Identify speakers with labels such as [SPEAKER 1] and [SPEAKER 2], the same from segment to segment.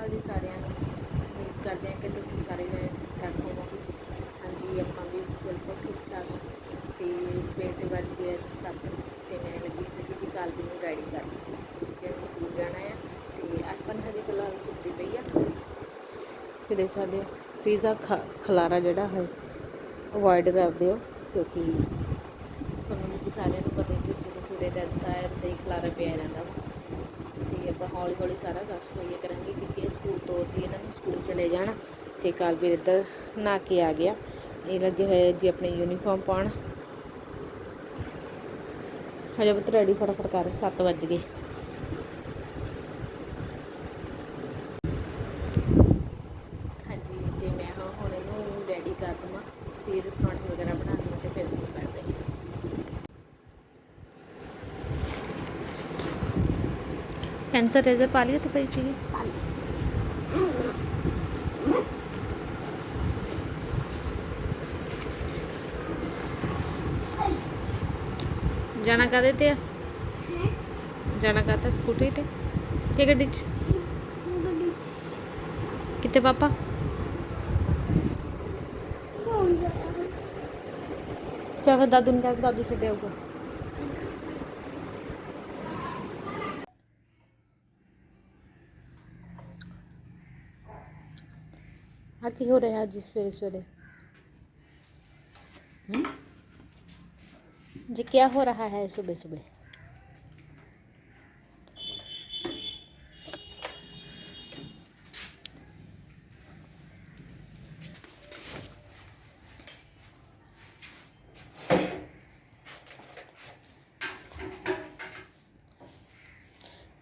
[SPEAKER 1] ਅਕਾਲ ਜੀ ਸਾਰਿਆਂ ਨੂੰ ਉਮੀਦ ਕਰਦੇ ਹਾਂ ਕਿ ਤੁਸੀਂ ਸਾਰੇ ਜਣੇ ਠੀਕ ਠਾਕ ਹੋਵੋਗੇ। ਹਾਂਜੀ, ਆਪਾਂ ਵੀ ਬਿਲਕੁਲ ਠੀਕ ਠਾਕ। ਹਾਂ। ਤੇ ਸਵੇਰ ਦੇ ਵੱਜ ਗਏ ਅੱਜ ਸੱਤ ਤੇ ਮੈਂ ਲੱਗੀ ਸੀ ਜੀ ਕਾਲਵੀ ਨੂੰ ਰੈਡੀ ਕਰ ਕਿਉਂਕਿ ਸਕੂਲ ਜਾਣਾ ਆ ਤੇ ਅਰਪਨ ਹਜੇ ਫਿਲਹਾਲ ਸੁੱਤੀ ਪਈ ਆ। ਸਿੱਧੇ ਸਾਦੇ ਪੀਜ਼ਾ ਖਲਾਰਾ ਜਿਹੜਾ ਹੈ ਅਵੋਇਡ ਕਰ ਦਿਓ ਕਿਉਂਕਿ ਤੁਹਾਨੂੰ ਵੀ ਸਾਰਿਆਂ ਨੂੰ ਪਤਾ ਹੈ ਕਿ ਸਵੇਰੇ ਸਵੇਰੇ ਦਾ ਤਾਂ ਦੇ ਖਲਾਰਾ ਪਿਆ ਰਹਿੰਦਾ। ਵਾ ਤੇ ਆਪਾਂ ਹੌਲੀ ਹੌਲੀ ਸਾਰਾ ਸਾਫ਼ ਸਫ਼ਾਈ ਕਰਾਂਗੇ ਕਿਉਂਕਿ ਇਹ ਸਕੂਲ ਤੋਰਦੀ ਇਹਨਾਂ ਨੂੰ ਸਕੂਲ ਚਲੇ ਜਾਣਾ ਤੇ ਕਾਲਵੀਰ ਇੱਧਰ ਨਹਾ ਕੇ ਆ ਗਿਆ। ਇਹ ਲੱਗੇ ਹੋਏ ਜੀ ਆਪਣੇ ਯੂਨੀਫਾਰਮ ਪਾਉਣ। ਹਜੇ ਬਤ ਰੈਡੀ ਫਟਾਫਟ ਕਰ 7 ਵੱਜ ਗਏ ਹਾਂਜੀ ਤੇ ਮੈਂ ਹਾਂ ਹੁਣ ਇਹਨੂੰ ਰੈਡੀ ਕਰ ਦਵਾਂ ਫਿਰ ਪਰੌਂਠੇ ਵਗੈਰਾ ਬਣਾ ਦਵਾਂ ਤੇ ਫਿਰ ਉਹ ਕਰਦੇ ਹਾਂ ਪੈਨਸਲ ਰੇਜ਼ਰ ਪਾ ਲਿਆ ਤੇ ਪਈ ਸੀਗੀ? ਜਾਣਾ ਕਾਹਦੇ ਤੇ ਆ? ਜਾਣਾ ਕਾਹਤੇ ਸਕੂਟਰੀ ਤੇ? ਕਿ ਗੱਡੀ 'ਚ? ਕਿੱਥੇ ਪਾਪਾ? ਚਾ ਫਿਰ ਦਾਦੂ ਨੂੰ ਦਾਦੂ ਛੱਡਿਆ ਆਊਗਾ। ਆ ਕੀ ਹੋ ਰਿਹਾ ਅੱਜ ਸਵੇਰੇ ਸਵੇਰੇ ਜੀ ਕੀ ਹੋ ਰਿਹਾ ਹੈ ਸਵੇਰੇ ਸਵੇਰੇ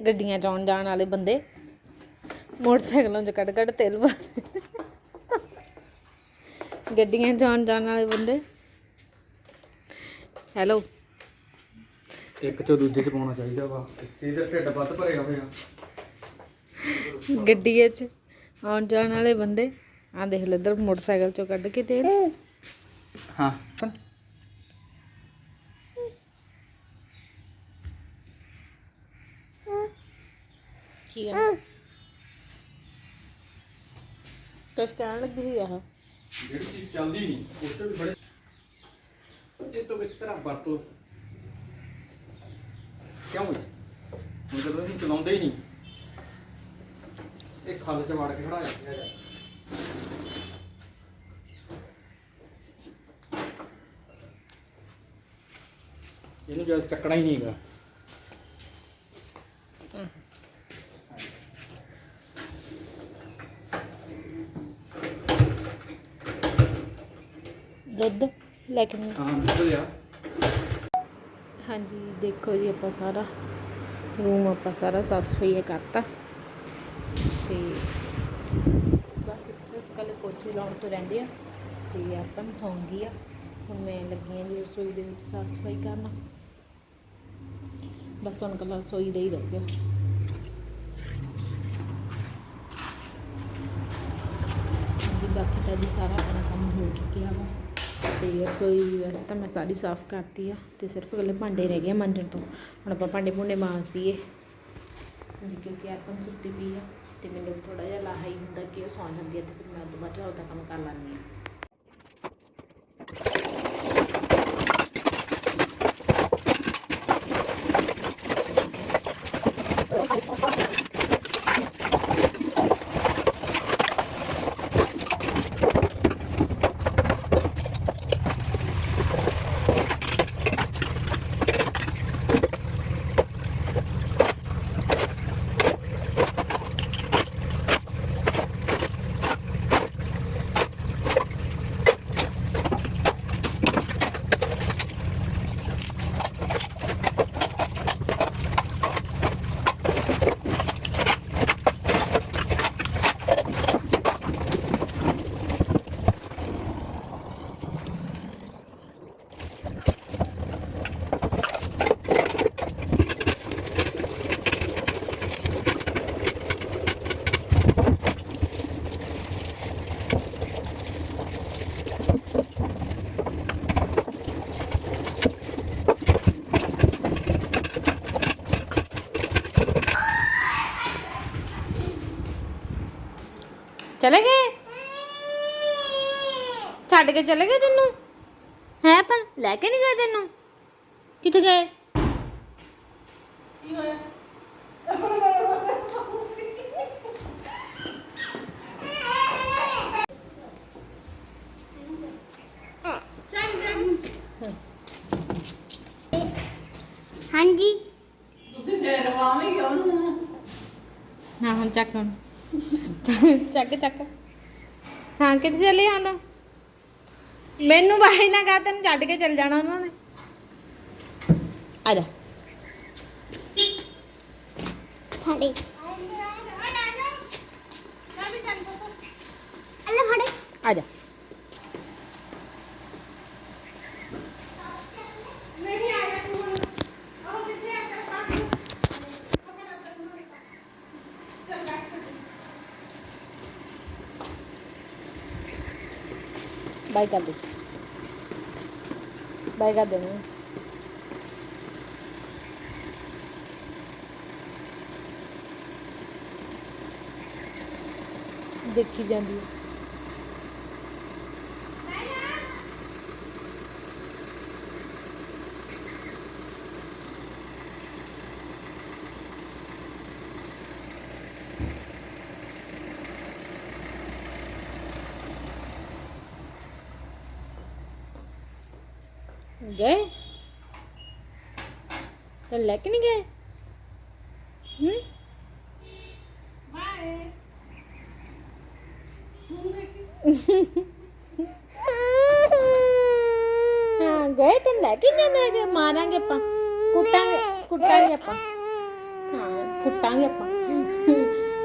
[SPEAKER 1] ਗੱਡੀਆਂ ਚ ਆਉਣ ਜਾਣ ਵਾਲੇ ਬੰਦੇ ਮੋਟਰਸਾਈਕਲਾਂ 'ਚ ਕੱਢ ਕੱਢ ਤੇਲ ਪਾ ਗੱਡੀਆਂ 'ਚ ਆਉਣ ਜਾਣ ਵਾਲੇ ਬੰਦੇ। ਹੈਲੋ
[SPEAKER 2] ਇੱਕ ਚੋਂ ਦੂਜੇ ਚ ਪਾਉਣਾ ਚਾਹੀਦਾ ਵਾ। ਇਹਦਾ ਢਿੱਡ ਵੱਧ ਭਰਿਆ ਹੋਇਆ।
[SPEAKER 1] ਗੱਡੀ 'ਚ ਆਉਣ ਜਾਣ ਵਾਲੇ ਬੰਦੇ। ਆ ਦੇਖ ਲੈ ਇੱਧਰ ਮੋਟਰਸਾਈਕਲ 'ਚੋਂ ਕੱਢ ਕੇ ਤੇਲ।
[SPEAKER 2] ਹਾਂ।
[SPEAKER 1] ਕੀ ਹੈ ਕੁਛ ਕਹਿਣ ਲੱਗੀ ਸੀ ਆਹ।
[SPEAKER 2] ਜਿਹੜੀ ਚੀਜ਼ ਚੱਲਦੀ ਨਹੀਂ, ਉਸ ਤੋਂ ਵੀ ਬੜੇ ਇਹ ਤੋਂ ਕਿਸ ਤਰ੍ਹਾਂ ਵਰਤੋ। ਕਿਉਂ ਹੁਣ ਜਦੋਂ ਅਸੀਂ ਚਲਾਉਂਦੇ ਹੀ ਨਹੀਂ। ਇਹ ਖੱਲ ਚ ਵੜ ਕੇ ਖੜਾ ਹੈ ਇਹਨੂੰ ਜਦ ਚੱਕਣਾ ਹੀ ਨਹੀਂਗਾ
[SPEAKER 1] ਦੁੱਧ ਲੈ ਕੇ।
[SPEAKER 2] ਹਾਂ
[SPEAKER 1] ਹਾਂਜੀ ਦੇਖੋ ਜੀ ਆਪਾਂ ਸਾਰਾ ਰੂਮ ਆਪਾਂ ਸਾਰਾ ਸਾਫ਼ ਸਫ਼ਾਈ ਕਰਤਾ। ਤੇ ਬਸ ਇੱਕ ਸਿਰਫ ਕੱਲ ਪੋਚੇ ਲਾਉਣ ਤੋਂ ਰਹਿੰਦੇ ਆ। ਤੇ ਆਪਾਂ ਨੂੰ ਸੌਂ ਗਈ ਆ। ਹੁਣ ਮੈਂ ਲੱਗੀ ਆ ਜੀ ਰਸੋਈ ਦੇ ਵਿੱਚ ਸਾਫ਼ ਸਫ਼ਾਈ ਕਰਨ। ਬਸ ਹੁਣ ਕੱਲਾ ਰਸੋਈ ਦਾ ਹੀ ਰਹਿ ਗਿਆ ਹਾਂਜੀ ਬਾਕੀ ਤਾਂ ਜੀ ਸਾਰਾ ਆਪਣਾ ਕੰਮ ਹੋ ਚੁੱਕਿਆ ਵਾ। ਤੇ ਰਸੋਈ ਵੈਸੇ ਤਾਂ ਮੈਂ ਸਾਰੀ ਸਾਫ਼ ਕਰਤੀ ਆ ਤੇ ਸਿਰਫ ਇਕੱਲੇ ਭਾਂਡੇ ਰਹਿ ਗਏ ਆ ਮਾਂਜਣ ਤੋਂ। ਹੁਣ ਆਪਾਂ ਭਾਂਡੇ ਭੁੰਡੇ ਮਾਂਜ ਦਈਏ ਹਾਂਜੀ, ਕਿਉਂਕਿ ਆਪਾਂ ਸੁੱਤੀ ਪਈ ਆ ਤੇ ਮੈਨੂੰ ਵੀ ਥੋੜਾ ਜਿਹਾ ਲਾਹਾ ਹੀ ਹੁੰਦਾ ਕਿ ਉਹ ਸੌਂ ਜਾਂਦੀ ਆ ਤੇ ਫਿਰ ਮੈਂ ਉਦੋਂ ਬਾਅਦ 'ਚ ਉਹਦਾ ਕੰਮ ਕਰ ਲੈਂਦੀ ਆ। ਚਲੇ ਗਏ? ਛੱਡ ਕੇ ਚਲੇ ਗਏ ਤੈਨੂੰ? ਹੈ ਪਰ ਲੈ ਕੇ ਨਹੀਂ ਗਏ ਤੈਨੂੰ? ਕਿੱਥੇ ਗਏ?
[SPEAKER 3] ਹਾਂਜੀ।
[SPEAKER 1] ਹਾਂ ਹੁਣ ਚੱਕ ਹੁਣ ਚੱਕ ਚੱਕ। ਹਾਂ ਕਿੱਥੇ ਚੱਲੇ ਤੂੰ ਮੈਨੂੰ ਬਾਈ ਨਾ ਤੈਨੂੰ ਛੱਡ ਕੇ ਚੱਲ ਜਾਣਾ ਉਹਨਾਂ ਨੇ। ਆ ਜਾ।
[SPEAKER 3] ਫੜੇ।
[SPEAKER 1] ਆ ਜਾ। ਬਾਈ ਕਰ ਦੇ ਬਾਈ ਕਰ ਦੇ ਦੇਖੀ ਜਾਂਦੀ ਹੈ। ਗਏ? ਤੇ ਲੈ ਕੇ ਨਹੀਂ ਗਏ? ਹੂੰ? ਹਾਂ, ਗਏ ਤੇ ਲੈ ਕੇ ਜਾਂਦੇ ਮਾਰਾਂਗੇ ਆਪਾਂ। ਕੁੱਟਾਂਗੇ ਕੁੱਟਾਂਗੇ ਆਪਾਂ। ਹਾਂ, ਕੁੱਟਾਂਗੇ ਆਪਾਂ।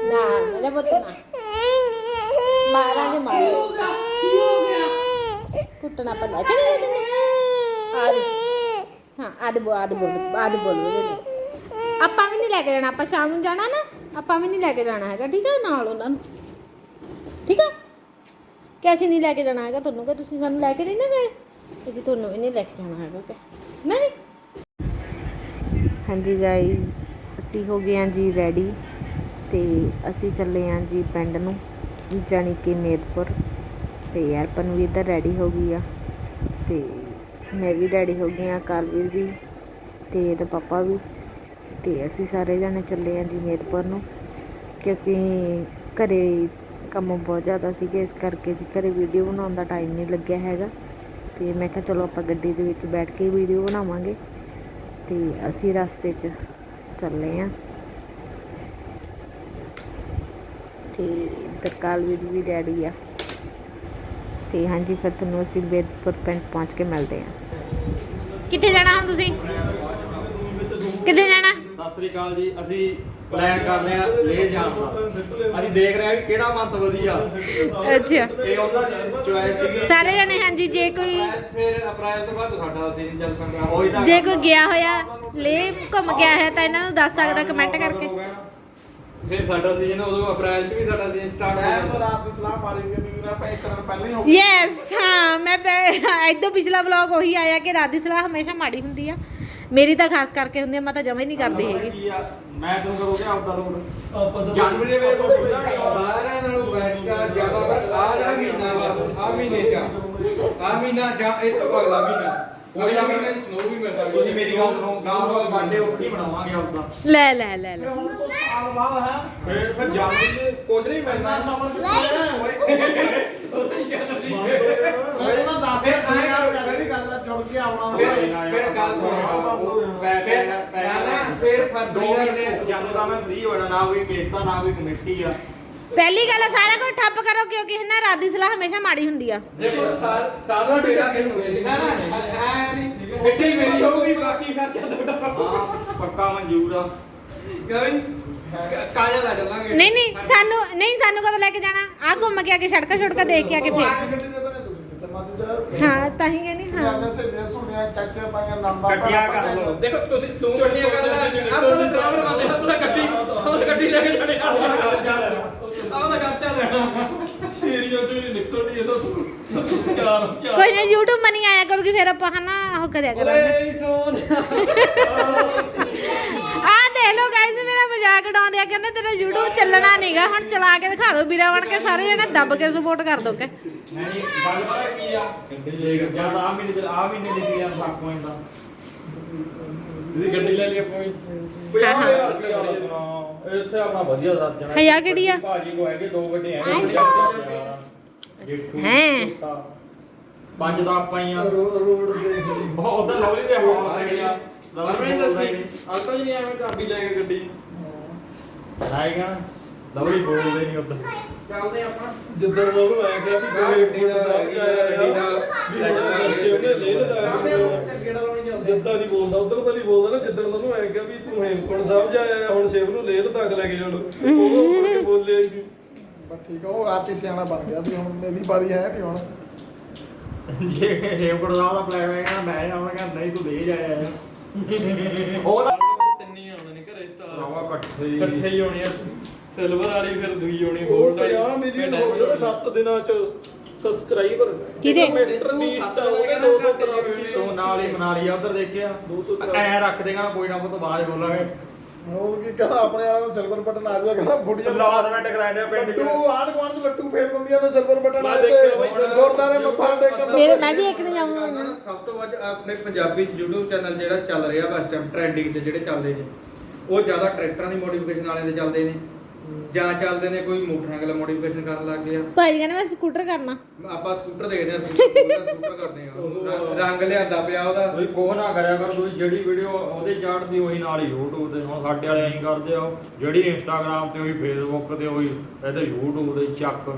[SPEAKER 1] ਨਾ ਮੇਰੇ ਪੁੱਤ ਨਾ ਮਾਰਾਂਗੇ ਮਾਰਾਂਗੇ ਕੁੱਟਣਾ ਆਪਾਂ ਲੈ ਕੇ ਨਹੀਂ ਗਏ ਤੈਨੂੰ ਹਾਂ ਆਦ ਬੋ ਆਦ ਬੋਲ ਆਦ ਬੋਲ ਆਪਾਂ ਵੀ ਨਹੀਂ ਲੈ ਕੇ ਜਾਣਾ ਆਪਾਂ ਸ਼ਾਮ ਨੂੰ ਜਾਣਾ ਨਾ ਆਪਾਂ ਵੀ ਨਹੀਂ ਲੈ ਕੇ ਜਾਣਾ ਹੈਗਾ ਠੀਕ ਹੈ ਨਾਲ ਉਹਨਾਂ ਨੂੰ ਠੀਕ ਹੈ ਕਿ ਅਸੀਂ ਨਹੀਂ ਲੈ ਕੇ ਜਾਣਾ ਹੈਗਾ ਤੁਹਾਨੂੰ ਕਿ ਤੁਸੀਂ ਸਾਨੂੰ ਲੈ ਕੇ ਨਹੀਂ ਨਾ ਗਏ ਅਸੀਂ ਤੁਹਾਨੂੰ ਵੀ ਨਹੀਂ ਲੈ ਕੇ ਜਾਣਾ ਹੈਗਾ ਕਿ ਨਹੀਂ ਹਾਂਜੀ ਗਾਇਜ਼ ਅਸੀਂ ਹੋ ਗਏ ਹਾਂ ਜੀ ਰੈਡੀ ਤੇ ਅਸੀਂ ਚੱਲੇ ਹਾਂ ਜੀ ਪਿੰਡ ਨੂੰ, ਜਾਣੀ ਕਿ ਮੇਦਪੁਰ। ਤੇ ਯਾਰ ਪਨਵੀਰ ਤਾਂ ਰੈਡੀ ਹੋ ਗਈ ਆ। ਤੇ ਮੈਂ ਵੀ ਡੈਡੀ ਹੋ ਗਈ ਆ ਕਾਲਵੀਰ ਵੀ ਤੇ ਇਹਦਾ ਪਾਪਾ ਵੀ। ਤੇ ਅਸੀਂ ਸਾਰੇ ਜਾਣੇ ਚੱਲੇ ਆਂ ਜੀ ਮੇਰਪੁਰ ਨੂੰ, ਕਿਉਂਕਿ ਘਰੇ ਕੰਮ ਬਹੁਤ ਜ਼ਿਆਦਾ ਸੀਗੇ, ਇਸ ਕਰਕੇ ਜੀ ਘਰੇ ਵੀਡੀਓ ਬਣਾਉਣ ਦਾ ਟਾਈਮ ਨਹੀਂ ਲੱਗਿਆ ਹੈਗਾ। ਤੇ ਮੈਂ ਕਿਹਾ ਚਲੋ ਆਪਾਂ ਗੱਡੀ ਦੇ ਵਿੱਚ ਬੈਠ ਕੇ ਵੀਡੀਓ ਬਣਾਵਾਂਗੇ। ਤੇ ਅਸੀਂ ਰਸਤੇ 'ਚ ਚੱਲੇ ਆਂ ਤੇ ਇੱਧਰ ਕਾਲਵੀਰ ਵੀ ਡੈਡੀ ਆ। ਤੇ ਹਾਂਜੀ ਫਿਰ ਤੁਹਾਨੂੰ ਅਸੀਂ ਬੇਦਪੁਰ ਪਿੰਡ ਪਹੁੰਚ ਕੇ ਮਿਲਦੇ ਹਾਂ। ਕਿੱਥੇ ਜਾਣਾ ਹੁਣ ਤੁਸੀਂ? ਕਿੱਥੇ ਜਾਣਾ?
[SPEAKER 2] ਸਤਿ ਸ੍ਰੀ ਅਕਾਲ ਜੀ ਅਸੀਂ ਪਲਾਨ ਕਰ ਲਿਆ ਲੈ ਜਾਣ ਦਾ। ਅਸੀਂ ਦੇਖ ਰਹੇ ਹਾਂ ਵੀ ਕਿਹੜਾ ਮੰਥ ਵਧੀਆ।
[SPEAKER 1] ਅੱਛਾ।
[SPEAKER 2] ਇਹ ਉਹਨਾਂ ਦੀ ਚੁਆਇਸ ਸੀਗੀ।
[SPEAKER 1] ਸਾਰੇ ਜਣੇ ਹਾਂਜੀ ਜੇ ਕੋਈ
[SPEAKER 2] ਫਿਰ ਅਪ੍ਰੈਲ ਤੋਂ ਬਾਅਦ ਸਾਡਾ ਸੀਜ਼ਨ ਚੱਲ ਪੈਂਦਾ।
[SPEAKER 1] ਜੇ ਕੋਈ ਗਿਆ ਹੋਇਆ ਲੈ ਘੁੰਮ ਗਿਆ ਹੈ ਤਾਂ ਇਹਨਾਂ ਨੂੰ ਦੱਸ ਸਕਦਾ ਕਮੈਂਟ ਕਰਕੇ।
[SPEAKER 2] ਫਿਰ ਸਾਡਾ ਸੀਜ਼ਨ ਉਦੋਂ ਅਪ੍ਰੈਲ 'ਚ ਵੀ ਸਾਡਾ ਸੀਜ਼ਨ ਸਟਾਰਟ ਹੋ
[SPEAKER 4] ਮੈਂ ਤਾਂ
[SPEAKER 2] ਜਾਂਦਾ
[SPEAKER 4] ਰਾਤ ਦੀ ਸਲਾਹ ਮਾਰੀ ਗਈ ਨਹੀਂ ਆਪਾਂ ਇੱਕ ਦਿਨ ਪਹਿਲਾਂ ਹੀ ਹੋ
[SPEAKER 1] ਯੈਸ ਹਾਂ ਮੈਂ ਇਦੋਂ ਪਿਛਲਾ ਵਲੌਗ ਉਹੀ ਆਇਆ ਕਿ ਰਾਤ ਦੀ ਸਲਾਹ ਹਮੇਸ਼ਾ ਮਾੜੀ ਹੁੰਦੀ ਆ। ਮੇਰੀ ਤਾਂ ਖਾਸ ਕਰਕੇ ਹੁੰਦੀ ਆ ਮੈਂ ਤਾਂ ਜਮਾ ਹੀ ਨਹੀਂ ਕਰਦੀ ਹੈਗੀ।
[SPEAKER 2] ਕੀ ਆ, ਮੈਂ ਤੁਹਾਨੂੰ ਕਰੋਗੇ ਆਪਦਾ ਲੋਡ ਜਨਵਰੀ ਦੇ ਵੇਲੇ ਸਾਰਿਆਂ ਨਾਲੋਂ ਬੈਸਟ ਆ ਜ਼ਿਆਦਾ ਆ ਜਿਹੜਾ ਮਹੀਨਾ ਵਾ ਆ ਮਹੀਨੇ ਚ ਆ। ਮਹੀਨਾ ਜਾਂ ਇਹ ਤੋਂ ਅਗਲਾ ਮਹੀਨਾ। ਕੋਈ ਨਾ ਮਹੀਨਾ ਸਨੋ ਵੀ ਮਿਲਦਾ ਤੁਸੀਂ ਮੇਰੀ ਗੱਲ ਸੁਣੋ ਗਾਉਂ ਦਾ ਬਰਥਡੇ ਉੱਥੇ ਬਣਾਵਾਂਗੇ ਆਪਦਾ
[SPEAKER 1] ਲੈ ਲੈ ਲੈ ਲੈ
[SPEAKER 4] ਹੁਣ ਤੋਂ ਸਾਲ ਬਾਅਦ ਹੈ
[SPEAKER 2] ਫਿਰ ਫਿਰ ਜਨਵਰੀ ਚ ਕੁਝ ਨਹੀਂ ਮਿਲਣਾ
[SPEAKER 4] ਇੰਨਾ ਸਮਾਂ ਕਿੱਥੇ ਹੈ ਮੈਨੂੰ ਤਾਂ ਦੱਸ ਦੇ ਦੁਨੀਆ ਵਿੱਚ ਵੀ ਗੱਲ ਜੁੜ ਕੇ ਆਉਣਾ
[SPEAKER 2] ਫਿਰ ਫਿਰ ਗੱਲ ਸੁਣੋ ਫਿਰ ਨਾ ਫਿਰ ਫਿਰ ਦੋ ਮਹੀਨੇ ਜਦੋਂ ਦਾ ਮੈਂ ਫ੍ਰੀ ਹੋਣਾ ਨਾ ਕੋਈ ਮੇਤਾ ਨਾ ਕੋਈ ਕਮੇਟੀ ਆ
[SPEAKER 1] ਪਹਿਲੀ ਗੱਲ ਆ, ਸਾਰਾ ਕੁਝ ਠੱਪ ਕਰੋ ਕਿਉਂਕਿ ਨਾ ਰਾਤ ਦੀ ਸਲਾਹ ਹਮੇਸ਼ਾ ਮਾੜੀ ਹੁੰਦੀ ਆ।
[SPEAKER 2] ਦੇਖੋ ਸਾਲ ਡੇਰਾ ਦਿਨ ਹੋਏ ਨਾ ਨਾ ਐ ਨਹੀਂ। ਮਿੱਟੀ ਮੇਰੀ ਹੋਊਗੀ ਬਾਕੀ ਖਰਚਾ ਤੁਹਾਡਾ। ਹਾਂ ਪੱਕਾ ਮਨਜ਼ੂਰ ਆ। ਕਿਉਂ ਕਾਜਾ ਲੈ ਚੱਲਾਂਗੇ।
[SPEAKER 1] ਨਹੀਂ ਨਹੀਂ ਸਾਨੂੰ ਨਹੀਂ ਸਾਨੂੰ ਕਦੋਂ ਲੈ ਕੇ ਜਾਣਾ? ਆ ਘੁੰਮ ਕੇ ਆ ਕੇ ਸੜਕਾਂ ਛੁੜਕਾਂ ਦੇਖ ਕੇ ਆ ਕੇ ਫੇਰ।
[SPEAKER 4] ਗੱਡੀ ਜਾ
[SPEAKER 1] ਹਾਂ ਤਾਂ ਹੀ ਕਹਿੰਦੀ ਹਾਂ।
[SPEAKER 4] ਜ਼ਿਆਦਾ ਸੇ ਦੇ ਸੁਣਿਆ ਚੱਕ ਕੇ ਪਾਇਆ ਨੰਬਰ
[SPEAKER 2] ਇਕੱਠੀਆਂ ਕਰ ਲਓ। ਦੇਖੋ ਤੁਸੀਂ ਤੂੰ ਇਕੱਠੀਆਂ ਕਰ ਲੈ। ਆਪਾਂ ਤਾਂ ਡਰਾਈਵਰ ਬੰਦੇ ਆਪਾਂ ਤਾਂ ਗੱਡੀ ਤਾਂ ਗੱਡੀ ਲੈ ਕੇ ਜਾਣੇ ਆਪਾਂ ਤਾਂ ਖਰਚਾ ਲੈਣਾ। ਆਪਾਂ ਤਾਂ ਖਰਚਾ ਲੈਣਾ ਸੀਰੀਓ ਨਹੀਂ ਚਾਰ ਚਾਰ
[SPEAKER 1] ਕੋਈ ਨਾ YouTube ਮਨੀ ਆਇਆ ਕਰੂਗੀ ਫਿਰ ਆਪਾਂ ਹਨਾ ਉਹ ਕਰਿਆ ਕਰਾਂਗੇ।
[SPEAKER 2] ਓਏ ਸੋਨ
[SPEAKER 1] ਆ ਦੇਖ ਲਓ ਗਾਇਸ ਮੇਰਾ ਮਜ਼ਾਕ ਉਡਾਉਂਦੇ ਆ ਕਹਿੰਦੇ ਤੇਰਾ YouTube ਚੱਲਣਾ ਨਹੀਂਗਾ ਹੁਣ ਚਲਾ ਕੇ ਦਿਖਾ ਦਿਓ ਵੀਰਾ ਬਣ ਕੇ ਸਾਰੇ ਜਣੇ ਦੱਬ ਕੇ ਸਪੋਰਟ ਕਰ ਦੋ ਕਿ
[SPEAKER 3] ਨਹੀਂ ਗੱਲ ਪਤਾ ਕੀ ਆ? ਜਾਂ ਤਾਂ ਆ ਮਹੀਨੇ ਦੇ ਆ ਮਹੀਨੇ ਦੇ ਸੀ ਯਾਰ ਸੱਕ ਹੋਇੰਦਾ
[SPEAKER 5] ਇਹਦੀ ਗੱਡੀ ਲੈ ਲਈ ਆਪਾਂ ਵੀ
[SPEAKER 1] ਹਾਂ, ਹਾਂ।
[SPEAKER 3] ਆ ਇੱਥੇ ਆਪਣਾ ਵਧੀਆ ਸੱਜ ਜਾਣਾ।
[SPEAKER 1] ਹਯਾ ਕਿਹੜੀ ਆ?
[SPEAKER 3] ਭਾਜੀ ਕੋ ਹੈਗੇ ਦੋ ਗੱਡੇ ਹੈਗੇ
[SPEAKER 1] ਹੈਂ।
[SPEAKER 3] ਪੰਜ ਦਾ ਆਪਾਂ ਹੀ ਆ।
[SPEAKER 4] ਰੋਡ ਦੇ
[SPEAKER 3] ਬਹੁਤ ਉਧਰ ਲਵਲੀ ਦੇ ਹਵਾ ਹੈਗੇ ਆ।
[SPEAKER 5] ਲਵਲੀ
[SPEAKER 3] ਲਵਲੀ
[SPEAKER 5] ਦੱਸੀ।
[SPEAKER 3] ਹੀ
[SPEAKER 5] ਆਟੋ ਜੀ ਨਹੀਂ ਐਵੇਂ ਚਾਬੀ ਲੈ ਕੇ ਗੱਡੀ।
[SPEAKER 3] ਆਏਗਾ ਲਵਲੀ ਬੋਲਦੇ ਨਹੀਂ ਉਧਰ।
[SPEAKER 5] ਚੱਲਦੇ ਆਪਾਂ।
[SPEAKER 4] ਜਿੱਦਾਂ ਉਹਨੂੰ ਆਇਆ ਕਿ
[SPEAKER 5] ਗੱਡੀ ਦਾ ਗੱਡੀ ਦਾ
[SPEAKER 4] ਉਹਨੇ ਲੈ ਲਦਾ
[SPEAKER 5] ਗੇੜਾ ਲਾਉਣੀ ਜਾਂਦੇ
[SPEAKER 6] ਜਿੱਦਾਂ ਨਹੀਂ ਬੋਲਦਾ ਉਧਰ ਤਾਂ ਨਹੀਂ ਬੋਲਦਾ ਨਾ ਜਿੱਦਣ ਤੈਨੂੰ ਐ ਕਿਹਾ ਵੀ ਤੂੰ ਹੇਮਕੁੰਟ ਸਾਹਿਬ ਜਾਇਆ ਹੁਣ ਸੇਵ ਨੂੰ ਲੇਹ ਤੱਕ ਲੈ ਕੇ ਜਾਣੋ। ਉਹ ਮੁੜ ਕੇ
[SPEAKER 4] ਬਸ ਠੀਕ ਆ ਉਹ ਆਪ ਹੀ ਸਿਆਣਾ ਬਣ ਗਿਆ ਵੀ ਹੁਣ ਮੇਰੀ ਵਾਰੀ ਹੈ ਤੇ ਹੁਣ।
[SPEAKER 3] ਜੇ ਹੇਮਕੁੰਟ ਸਾਹਿਬ ਦਾ ਪਲਾਨ ਹੋਏਗਾ ਮੈਂ ਜਾਵਾਂਗਾ ਨਹੀਂ ਤੂੰ ਦੇ ਜਾਇਆ ਉਹਦਾ
[SPEAKER 5] ਤਿੰਨੇ ਆਉਣੇ ਨੇ ਘਰੇ ਸਟਾਰ।
[SPEAKER 3] ਰਵਾ ਇਕੱਠੇ ਹੀ।
[SPEAKER 5] ਇਕੱਠੇ ਹੀ ਆਉਣੇ ਆ। ਸਿਲਵਰ ਵਾਲੀ ਫਿਰ ਦੂਈ
[SPEAKER 6] ਉਹ
[SPEAKER 5] ਗੋਲਡ ਵਾਲੀ।
[SPEAKER 6] 50 ਮਿਲੀਅਨ ਹੋ ਗਏ 7 ਦਿਨਾਂ ਚ ਸਬਸਕ੍ਰਾਈਬਰ
[SPEAKER 1] ਕਿਹਦੇ?
[SPEAKER 6] ਮੀਟਰ
[SPEAKER 5] ਸੱਤ
[SPEAKER 6] ਤਾਂ ਉਹਦੇ
[SPEAKER 5] ਦਿਨਾਂ
[SPEAKER 6] 283
[SPEAKER 3] ਤੂੰ ਨਾਲ ਹੀ ਮਨਾ ਲਿਆ ਉਧਰ ਦੇਖਿਆ
[SPEAKER 6] 283
[SPEAKER 3] ਐ ਰੱਖ ਦੇਗਾ ਕੋਈ ਨਾ ਕੋਈ ਤੋਂ ਬਾਅਦ ਬੋਲਾਂਗੇ।
[SPEAKER 4] ਹੋਰ ਕੀ ਕਹਿੰਦਾ ਆਪਣੇ ਵਾਲਾ ਨੂੰ ਸਿਲਵਰ ਬਟਨ ਆ ਜਾਊਗਾ ਕਹਿੰਦਾ ਬੁੜੀਆਂ
[SPEAKER 3] ਲਾਜ਼ਮੈਂਟ ਕਰਾਉਂਦੇ ਆ ਪਿੰਡ ਚ।
[SPEAKER 4] ਲੱਟੂ ਆਣ ਗਵਾਂਡ ਚ ਲੱਟੂ ਫੇਰ ਦਿੰਦੀਆਂ ਨੇ ਸਿਲਵਰ ਬਟਨ
[SPEAKER 6] ਮੈਂ
[SPEAKER 4] ਆਏ
[SPEAKER 6] ਦੇਖਿਆ ਬਈ
[SPEAKER 4] ਤੇ
[SPEAKER 6] ਸਿਲਵਰ
[SPEAKER 4] ਗੁਰਦਾਰੇ ਮੱਥਾ ਟੇਕਣ
[SPEAKER 1] ਮੇਰੇ ਮੈਂ ਵੀ ਇੱਕ ਦਿਨ ਜਾਊਂਗਾ
[SPEAKER 2] ਨਾ, ਸਭ ਤੋਂ ਵੱਧ ਆਪਣੇ ਪੰਜਾਬੀ YouTube ਚੈਨਲ ਜਿਹੜਾ ਚੱਲ ਰਿਹਾ ਵਾ ਇਸ ਟਾਈਮ ਟ੍ਰੈਂਡਿੰਗ ਤੇ ਜਿਹੜੇ ਚੱਲਦੇ ਨੇ ਉਹ ਜ਼ਿਆਦਾ ਟਰੈਕਟਰਾਂ ਦੀ ਮੋਡੀਫਿਕੇਸ਼ਨ ਵਾਲਿਆਂ ਦੇ ਚੱਲਦੇ ਨੇ। ਜਾਂ ਚੱਲਦੇ ਨੇ ਕੋਈ ਮੋਟਰਸਾਈਕਲ ਮੋਡੀਫਿਕੇਸ਼ਨ ਕਰਨ ਲੱਗ ਗਿਆ।
[SPEAKER 1] ਭਾਜੀ ਕਹਿੰਦੇ ਮੈਂ ਸਕੂਟਰ ਕਰਨਾ।
[SPEAKER 2] ਆਪਾਂ ਸਕੂਟਰ ਦੇਖਦੇ ਆ ਸਕੂਟਰ ਕਰਦੇ ਆ ਰੰਗ ਲਿਆਂਦਾ ਪਿਆ ਉਹਦਾ।
[SPEAKER 3] ਕੋਈ ਕੋਹ ਨਾ ਕਰਿਆ ਕਰ ਕੋਈ ਜਿਹੜੀ ਵੀਡੀਓ ਉਹਦੇ ਚਾੜਦੀ ਉਹੀ ਨਾਲ ਹੀ YouTube ਤੇ ਹੁਣ ਸਾਡੇ ਵਾਲੇ ਐਂ ਕਰਦੇ ਆ ਜਿਹੜੀ Instagram ਤੇ ਉਹੀ Facebook ਤੇ ਉਹੀ ਇਹਦੇ YouTube ਤੇ ਚੱਕ।